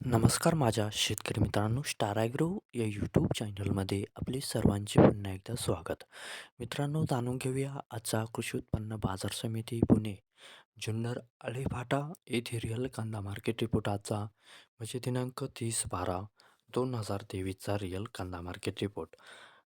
नमस्कार माझ्या शेतकरी मित्रांनो स्टार ॲग्रो या यूट्यूब चॅनलमध्ये आपले सर्वांचे पुन्हा एकदा स्वागत. मित्रांनो जाणून घेऊया आजचा कृषी उत्पन्न बाजार समिती पुणे जुन्नर आळेफाटा येथे रिअल कांदा मार्केट रिपोर्ट आजचा म्हणजे दिनांक तीस बारा दोन हजार तेवीसचा रिअल कांदा मार्केट रिपोर्ट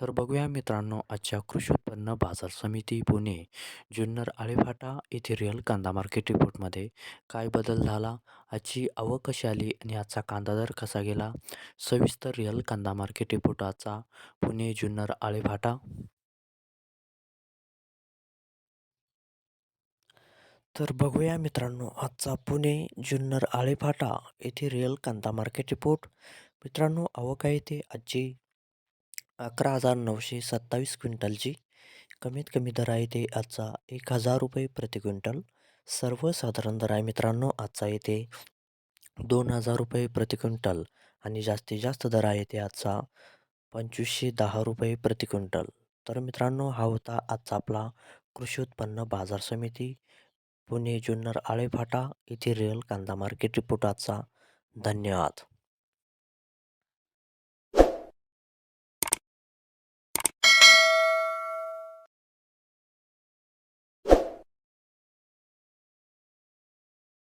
तर बघूया मित्रांनो आजच्या कृषी उत्पन्न बाजार समिती पुणे जुन्नर आळेफाटा येथे रिअल कांदा मार्केट रिपोर्टमध्ये काय बदल झाला आजची आवक कशी आली आणि आजचा कांदा दर कसा गेला? सविस्तर रिअल कांदा मार्केट रिपोर्ट आजचा पुणे जुन्नर आळेफाटा. तर बघूया मित्रांनो आजचा पुणे जुन्नर आळेफाटा येथे रिअल कांदा मार्केट रिपोर्ट मित्रांनो आवक आहे ते आजची. अकरा हजार नऊशे सत्तावीस क्विंटलची. कमीत कमी दर आहे ते आजचा एक हजार रुपये प्रति क्विंटल. सर्वसाधारण दर आहे मित्रांनो आजचा येते दोन हजार रुपये प्रति क्विंटल. आणि जास्तीत जास्त दर आहे ते आजचा पंचवीसशे दहा रुपये प्रति क्विंटल. तर मित्रांनो हा होता आजचा आपला कृषी उत्पन्न बाजार समिती. पुणे जुन्नर आळेफाटा येथे रिअल कांदा मार्केट रिपोर्ट आजचा. धन्यवाद.